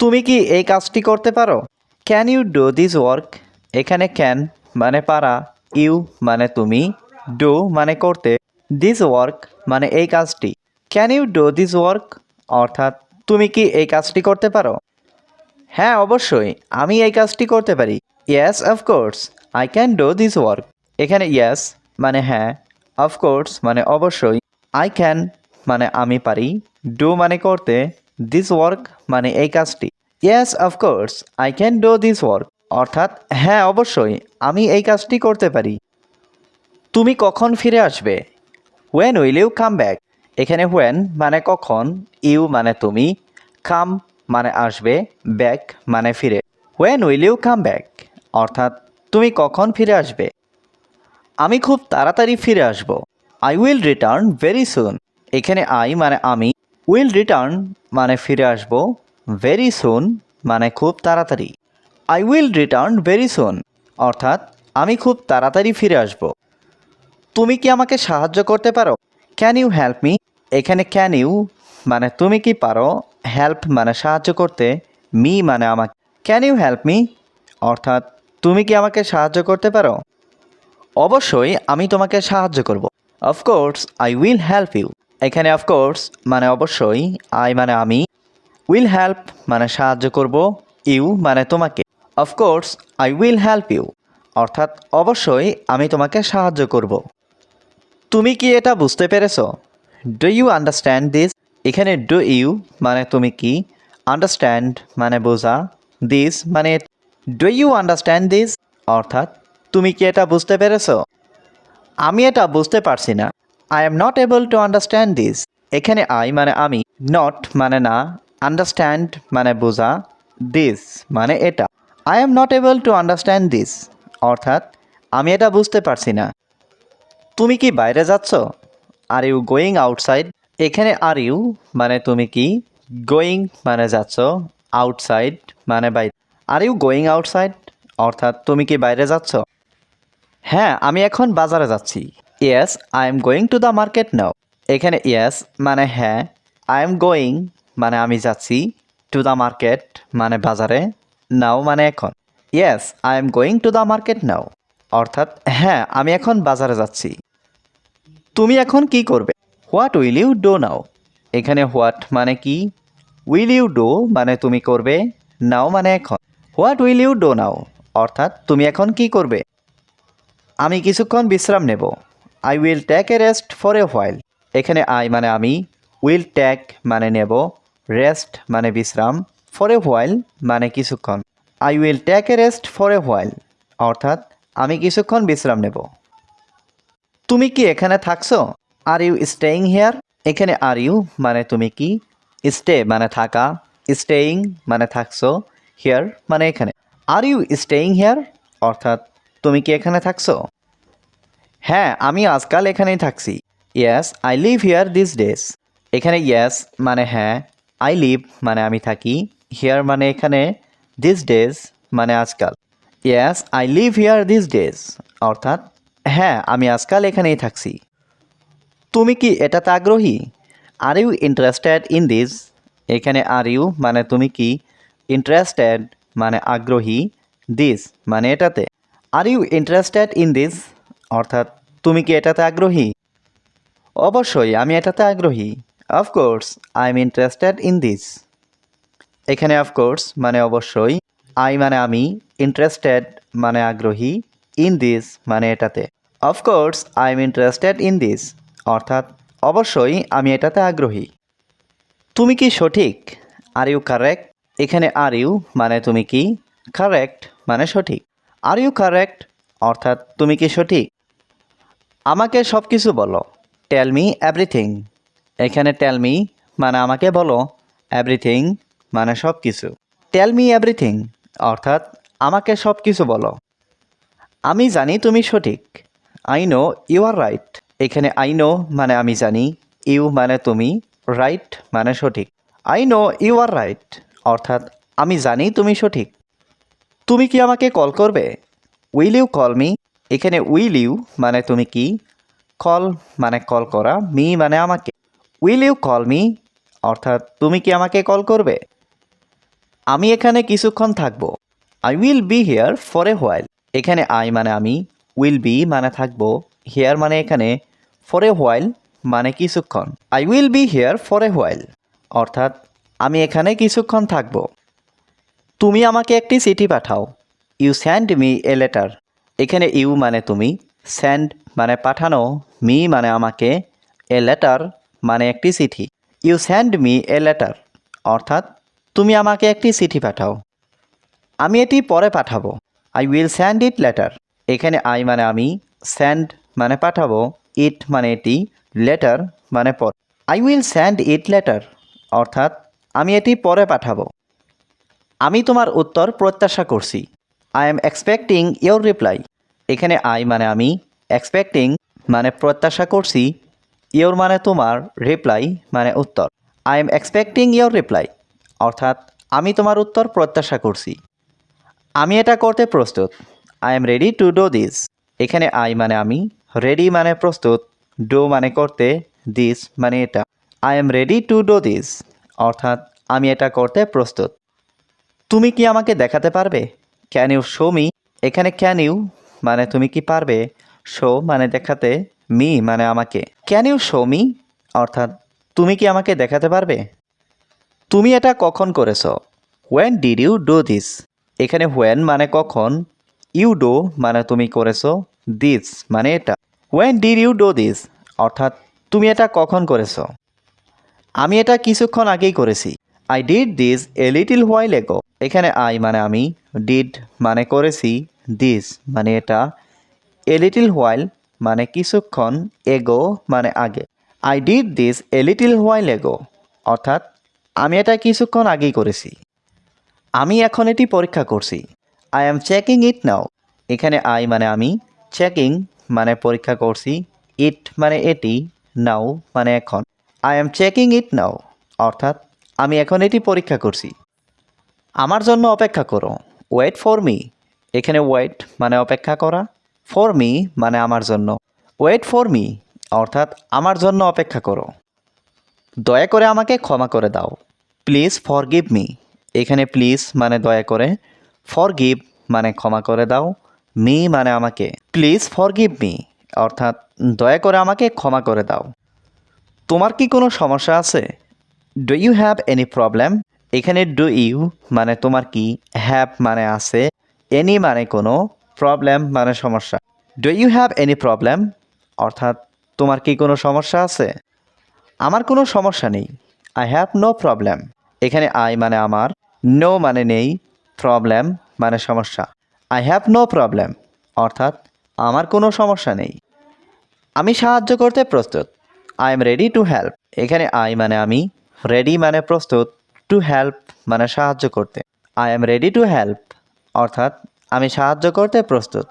তুমি কি এই কাজটি করতে পারো? Can you do this work এখানে ক্যান মানে পারা ইউ মানে তুমি ডু মানে করতে দিস ওয়ার্ক মানে এই কাজটি। Can you do this work অর্থাৎ তুমি কি এই কাজটি করতে পারো? হ্যাঁ অবশ্যই, আমি এই কাজটি করতে পারি। Yes of course I can do this work এখানে ইয়েস মানে হ্যাঁ অফকোর্স মানে অবশ্যই আই ক্যান মানে আমি পারি ডু মানে করতে দিস ওয়ার্ক মানে এই কাজটি। Yes of course I can do this work অর্থাৎ হ্যাঁ অবশ্যই, আমি এই কাজটি করতে পারি। তুমি কখন ফিরে আসবে? When will you come back এখানে হোয়েন মানে কখন ইউ মানে তুমি কাম মানে আসবে ব্যাক মানে ফিরে। When will you come back অর্থাৎ, তুমি কখন ফিরে আসবে? আমি খুব তাড়াতাড়ি ফিরে আসব। I will return very soon এখানে আই মানে আমি উইল রিটার্ন মানে ফিরে আসব ভেরি সুন মানে খুব তাড়াতাড়ি। I will return very soon অর্থাৎ আমি খুব তাড়াতাড়ি ফিরে আসব। তুমি কি আমাকে সাহায্য করতে পারো? ক্যান ইউ হেল্প মি এখানে ক্যান ইউ মানে তুমি কি পারো? হেল্প মানে সাহায্য করতে মি মানে আমাকে। ক্যান ইউ হেল্প মি অর্থাৎ তুমি কি আমাকে সাহায্য করতে পারো? অবশ্যই আমি তোমাকে সাহায্য করব। Of course I will help you এখানে অফকোর্স মানে অবশ্যই আই মানে আমি উইল হেল্প মানে সাহায্য করব ইউ মানে তোমাকে of course I will help you অর্থাৎ অবশ্যই আমি তোমাকে সাহায্য করব। তুমি কি এটা বুঝতে পেরেছ? ডু ইউ আন্ডারস্ট্যান্ড দিস এখানে ডু ইউ মানে তুমি কি? আন্ডারস্ট্যান্ড মানে বোঝা দিস মানে ডু ইউ আন্ডারস্ট্যান্ড দিস অর্থাৎ তুমি কি এটা বুঝতে পেরেছ? আমি এটা বুঝতে পারছি না। I am not able to understand this এখানে আই মানে আমি নট মানে না আন্ডারস্ট্যান্ড মানে বোঝা দিস মানে এটা। I am not able to understand this অর্থাৎ আমি এটা বুঝতে পারছি না। তুমি কি বাইরে যাচ্ছ? আর ইউ গোয়িং আউটসাইড এখানে আর ইউ মানে তুমি কি গোয়িং মানে যাচ্ছ আউটসাইড মানে বাইরে। আর ইউ গোয়িং আউটসাইড অর্থাৎ তুমি কি বাইরে যাচ্ছ? হ্যাঁ আমি এখন বাজারে যাচ্ছি। Yes I am going to the market now এখানে ইয়েস মানে হ্যাঁ আই এম গোয়িং মানে আমি যাচ্ছি টু দ্য মার্কেট মানে বাজারে নাও মানে এখন। Yes I am going to the market now অর্থাৎ হ্যাঁ আমি এখন বাজারে যাচ্ছি। তুমি এখন কি করবে? What will you do now এখানে হোয়াট মানে কি? উইল ইউ ডো মানে তুমি করবে নাও মানে এখন। What will you do now অর্থাৎ তুমি এখন কি করবে? আমি কিছুক্ষণ বিশ্রাম নেব। I will take a rest for a while এখানে আই মানে আমি উইল টেক মানে নেব রেস্ট মানে বিশ্রাম ফর এ হোয়াইল মানে কিছুক্ষণ। I will take a rest for a while অর্থাৎ আমি কিছুক্ষণ বিশ্রাম নেব। তুমি কি এখানে থাকছো? আর ইউ স্টেইং হেয়ার এখানে আর ইউ মানে তুমি কি? স্টে মানে থাকা স্টেইং মানে থাকছো হেয়ার মানে এখানে। আর ইউ স্টেইং হেয়ার অর্থাৎ তুমি কি এখানে থাকছো? হ্যাঁ আমি আজকাল এখানেই থাকছি। Yes I live here this days এখানে ইয়েস মানে হ্যাঁ আই লিভ মানে আমি থাকি। হিয়ার মানে এখানে দিস ডেজ মানে আজকাল। Yes I live here this days অর্থাৎ হ্যাঁ আমি আজকাল এখানেই থাকছি। তুমি কি এটাতে আগ্রহী? Are you interested in this এখানে আর ইউ মানে তুমি কি ইন্টারেস্টেড মানে আগ্রহী? দিস মানে এটাতে। Are you interested in this অর্থাৎ, তুমি কি এটাতে আগ্রহী? অবশ্যই, আমি এটাতে আগ্রহী। Of course I am interested in this এখানে অফকোর্স মানে অবশ্যই আই মানে আমি ইন্টারেস্টেড মানে আগ্রহী ইন দিস মানে এটাতে। Of course I am interested in this অর্থাৎ, অবশ্যই আমি এটাতে আগ্রহী। তুমি কি সঠিক? আর ইউ কারেক্ট এখানে আর ইউ মানে তুমি কি? কারেক্ট মানে সঠিক। আর ইউ কারেক্ট অর্থাৎ, তুমি কি সঠিক? আমাকে সব কিছু বলো। টেল মি এভরিথিং এখানে টেল মি মানে আমাকে বলো। এভরিথিং মানে সব কিছু টেল মি এভরিথিং অর্থাৎ আমাকে সব কিছু বলো। আমি জানি তুমি সঠিক। I know you are right এখানে আই নো মানে আমি জানি। ইউ মানে তুমি। রাইট মানে সঠিক। I know you are right অর্থাৎ আমি জানি তুমি সঠিক। তুমি কি আমাকে কল করবে? উইল ইউ কল মি এখানে উইল ইউ মানে তুমি কি? কল মানে কল করা মি মানে আমাকে। উইল ইউ কল মি অর্থাৎ তুমি কি আমাকে কল করবে? আমি এখানে কিছুক্ষণ থাকব। I will be here for a while এখানে আই মানে আমি উইল বি মানে থাকব। হেয়ার মানে এখানে ফর এ হোয়াইল মানে কিছুক্ষণ। I will be here for a while অর্থাৎ আমি এখানে কিছুক্ষণ থাকব। তুমি আমাকে একটি চিঠি পাঠাও। You send me a letter এখানে ইউ মানে তুমি স্যান্ড মানে পাঠানো মি মানে আমাকে এ লেটার মানে একটি চিঠি। You send me a letter অর্থাৎ তুমি আমাকে একটি চিঠি পাঠাও। আমি এটি পরে পাঠাবো। I will send it later এখানে আই মানে আমি স্যান্ড মানে পাঠাবো ইট মানে এটি লেটার মানে পর। I will send it later অর্থাৎ আমি এটি পরে পাঠাবো। আমি তোমার উত্তর প্রত্যাশা করছি। I am expecting your reply এখানে আই মানে আমি এক্সপেক্টিং মানে প্রত্যাশা করছি ইয়োর মানে তোমার রিপ্লাই মানে উত্তর। I am expecting your reply অর্থাৎ আমি তোমার উত্তর প্রত্যাশা করছি। আমি এটা করতে প্রস্তুত। I am ready to do this এখানে আই মানে আমি রেডি মানে প্রস্তুত ডো মানে করতে দিস মানে এটা। I am ready to do this অর্থাৎ আমি এটা করতে প্রস্তুত। তুমি কি আমাকে দেখাতে পারবে? ক্যান ইউ শো মি এখানে ক্যান ইউ মানে তুমি কি পারবে? শো মানে দেখাতে মি মানে আমাকে। ক্যান ইউ শো মি অর্থাৎ, তুমি কি আমাকে দেখাতে পারবে? তুমি এটা কখন করেছ? When did you do this এখানে হোয়েন মানে কখন? ইউ ডো মানে তুমি করেছ দিস মানে এটা। When did you do this অর্থাৎ, তুমি এটা কখন করেছ? আমি এটা কিছুক্ষণ আগেই করেছি। I did this a little while ago এখানে আই মানে আমি। ডিড মানে করেছি দিস মানে এটা এ লিটিল হোয়াইল মানে কিছুক্ষণ এগো মানে আগে। I did this a little while ago অর্থাৎ আমি এটা কিছুক্ষণ আগেই করেছি। আমি এখন এটি পরীক্ষা করছি। I am checking it now এখানে আই মানে আমি চেকিং মানে পরীক্ষা করছি। ইট মানে এটি নাও মানে এখন। I am checking it now অর্থাৎ আমি এখন এটি পরীক্ষা করছি। আমার জন্য অপেক্ষা করো। ওয়েট ফর মি এখানে ওয়েট মানে অপেক্ষা করা। ফর মি মানে আমার জন্য। ওয়েট ফর মি অর্থাৎ আমার জন্য অপেক্ষা করো। দয়া করে আমাকে ক্ষমা করে দাও। প্লিজ ফর গিভ মি এখানে প্লিজ মানে দয়া করে। ফর গিভ মানে ক্ষমা করে দাও। মি মানে আমাকে। প্লিজ ফর গিভ মি অর্থাৎ দয়া করে আমাকে ক্ষমা করে দাও। তোমার কি কোনো সমস্যা আছে? Do you have any problem এখানে ডু ইউ মানে তোমার কি হ্যাভ মানে আছে এনি মানে কোনো প্রবলেম মানে সমস্যা। Do you have any problem অর্থাৎ তোমার কি কোনো সমস্যা আছে? আমার কোনো সমস্যা নেই। আই হ্যাভ নো প্রবলেম এখানে আই মানে আমার নো মানে নেই প্রবলেম মানে সমস্যা। আই হ্যাভ নো প্রবলেম অর্থাৎ আমার কোনো সমস্যা নেই। আমি সাহায্য করতে প্রস্তুত। I am ready to help এখানে আই মানে আমি রেডি মানে প্রস্তুত। টু হেল্প মানে সাহায্য করতে। I am ready to help অর্থাৎ আমি সাহায্য করতে প্রস্তুত।